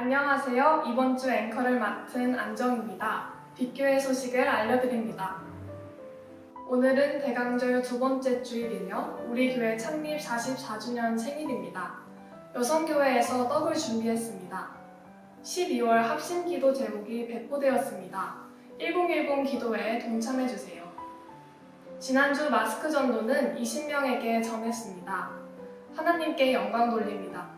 안녕하세요. 이번 주 앵커를 맡은 안정입니다. 빅교회 소식을 알려드립니다. 오늘은 대강절 두 번째 주일이며 우리 교회 창립 44주년 생일입니다. 여성교회에서 떡을 준비했습니다. 12월 합심 기도 제목이 배포되었습니다. 1010 기도회에 동참해주세요. 지난주 마스크 전도는 20명에게 전했습니다. 하나님께 영광 돌립니다.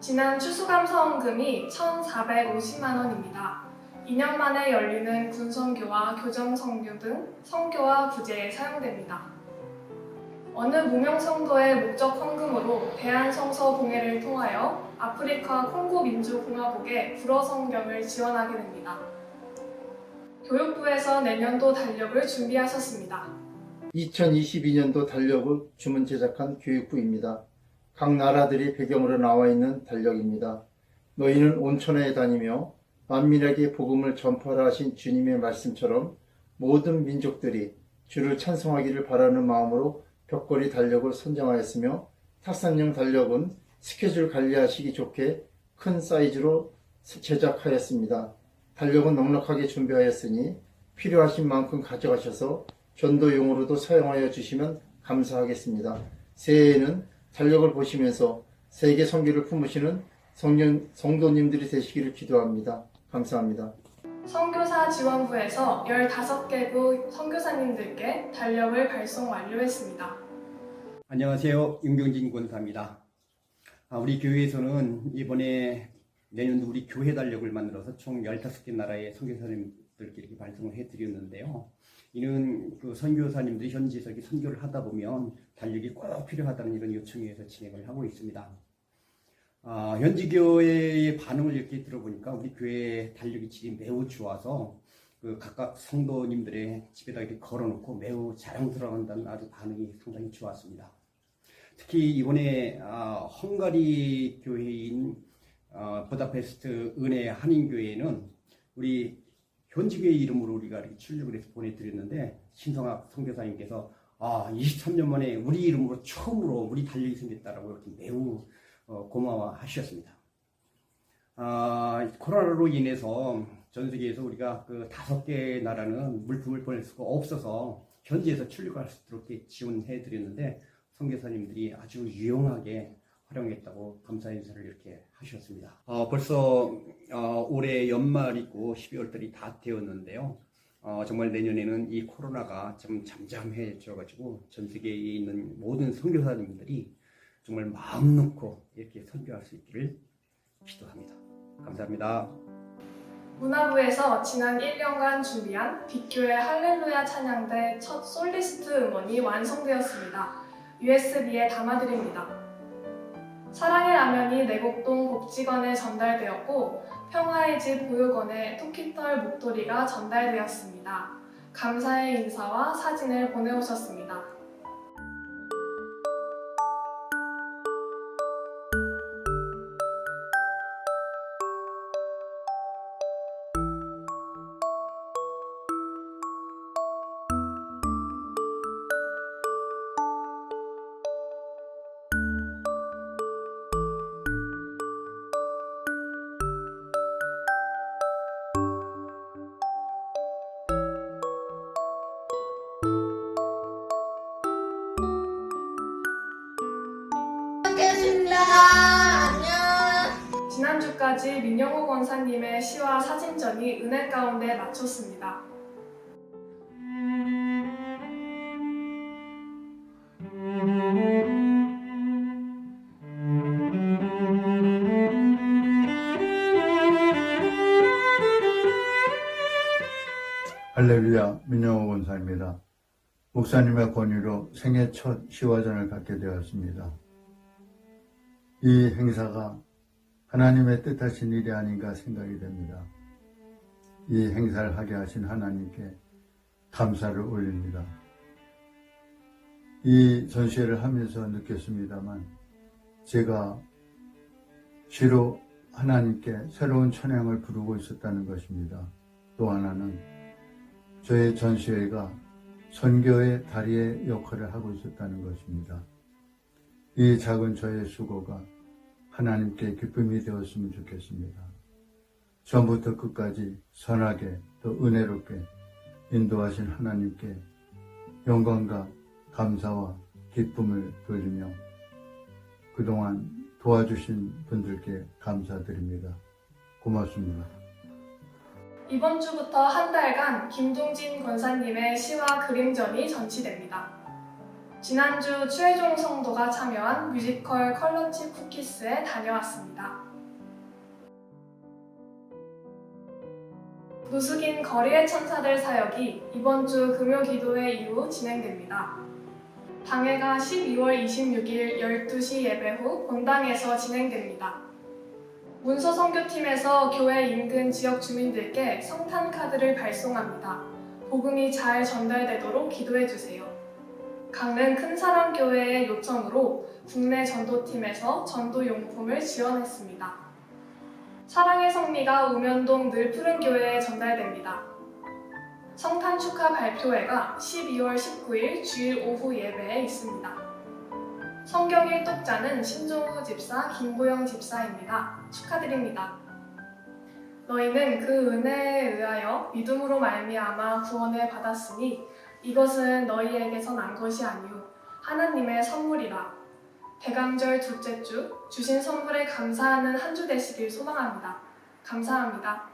지난 추수감 사원금이 1,450만 원입니다. 2년 만에 열리는 군성교와 교정성교 등 성교와 구제에 사용됩니다. 어느 무명성도의 목적 헌금으로 대한성서 공예를 통하여 아프리카 콩고 민주공화국의 불어 성경을 지원하게 됩니다. 교육부에서 내년도 달력을 준비하셨습니다. 2022년도 달력을 주문 제작한 교육부입니다. 각 나라들이 배경으로 나와 있는 달력입니다. 너희는 온천에 다니며 만민에게 복음을 전파하라 하신 주님의 말씀처럼 모든 민족들이 주를 찬송하기를 바라는 마음으로 벽걸이 달력을 선정하였으며 탁상용 달력은 스케줄 관리하시기 좋게 큰 사이즈로 제작하였습니다. 달력은 넉넉하게 준비하였으니 필요하신 만큼 가져가셔서 전도용으로도 사용하여 주시면 감사하겠습니다. 새해에는 달력을 보시면서 세계 선교를 품으시는 성년, 성도님들이 되시기를 기도합니다. 감사합니다. 선교사 지원부에서 15개국 선교사님들께 달력을 발송 완료했습니다. 안녕하세요. 윤경진 권사입니다. 아, 우리 교회에서는 이번에 내년도 우리 교회 달력을 만들어서 총 15개 나라의 선교사님 들께 이렇게 발송을 해드렸는데요. 이는 그 선교사님들이 현지에서 이렇게 선교를 하다 보면 달력이 꼭 필요하다는 이런 요청에 의해서 진행을 하고 있습니다. 아, 현지 교회의 반응을 이렇게 들어보니까 우리 교회 달력이 질이 매우 좋아서 그 각각 성도님들의 집에다 이렇게 걸어놓고 매우 자랑스러워한다는 아주 반응이 상당히 좋았습니다. 특히 이번에 아, 헝가리 교회인 어, 부다페스트 은혜 한인교회는 우리 현지교회 이름으로 우리가 이렇게 출력을 해서 보내드렸는데 신성학 선교사님께서 아 23년 만에 우리 이름으로 처음으로 우리 달력이 생겼다라고 이렇게 매우 어, 고마워하셨습니다. 아, 코로나로 인해서 전 세계에서 우리가 그 다섯 개 나라는 물품을 보낼 수가 없어서 현지에서 출력할 수 있도록 지원해 드렸는데 선교사님들이 아주 유용하게 활용했다고 감사 인사를 이렇게 하셨습니다. 어, 벌써 어, 올해 연말이고 12월달이 다 되었는데요. 어, 정말 내년에는 이 코로나가 좀 잠잠해져가지고 전 세계에 있는 모든 선교사님들이 정말 마음 놓고 이렇게 선교할 수 있기를 기도합니다. 감사합니다. 문화부에서 지난 1년간 준비한 빅교회 할렐루야 찬양대 첫 솔리스트 음원이 완성되었습니다. USB에 담아드립니다. 사랑의 라면이 내곡동 복지관에 전달되었고 평화의 집 보육원에 토끼털 목도리가 전달되었습니다. 감사의 인사와 사진을 보내오셨습니다. 지난주까지 민영호 권사님의 시와 사진전이 은혜 가운데 마쳤습니다. 할렐루야 민영호 권사입니다. 목사님의 권유로 생애 첫 시화전을 갖게 되었습니다. 이 행사가 하나님의 뜻하신 일이 아닌가 생각이 됩니다. 이 행사를 하게 하신 하나님께 감사를 올립니다. 이 전시회를 하면서 느꼈습니다만 제가 주로 하나님께 새로운 찬양을 부르고 있었다는 것입니다. 또 하나는 저의 전시회가 선교의 다리의 역할을 하고 있었다는 것입니다. 이 작은 저의 수고가 하나님께 기쁨이 되었으면 좋겠습니다. 처음부터 끝까지 선하게 또 은혜롭게 인도하신 하나님께 영광과 감사와 기쁨을 돌리며 그동안 도와주신 분들께 감사드립니다. 고맙습니다. 이번 주부터 한 달간 김종진 권사님의 시와 그림전이 전시됩니다. 지난주 최혜종 성도가 참여한 뮤지컬 컬러치 쿠키스에 다녀왔습니다. 무숙인 거리의 천사들 사역이 이번 주 금요 기도회 이후 진행됩니다. 방해가 12월 26일 12시 예배 후 본당에서 진행됩니다. 문서 선교팀에서 교회 인근 지역 주민들께 성탄 카드를 발송합니다. 복음이 잘 전달되도록 기도해 주세요. 강릉 큰사랑 교회의 요청으로 국내 전도팀에서 전도 용품을 지원했습니다. 사랑의 성미가 우면동 늘 푸른 교회에 전달됩니다. 성탄 축하 발표회가 12월 19일 주일 오후 예배에 있습니다. 성경 일 독자는 신종우 집사, 김보영 집사입니다. 축하드립니다. 너희는 그 은혜에 의하여 믿음으로 말미암아 구원을 받았으니 이것은 너희에게서 난 것이 아니요 하나님의 선물이라. 대강절 둘째 주 주신 선물에 감사하는 한 주 되시길 소망합니다. 감사합니다.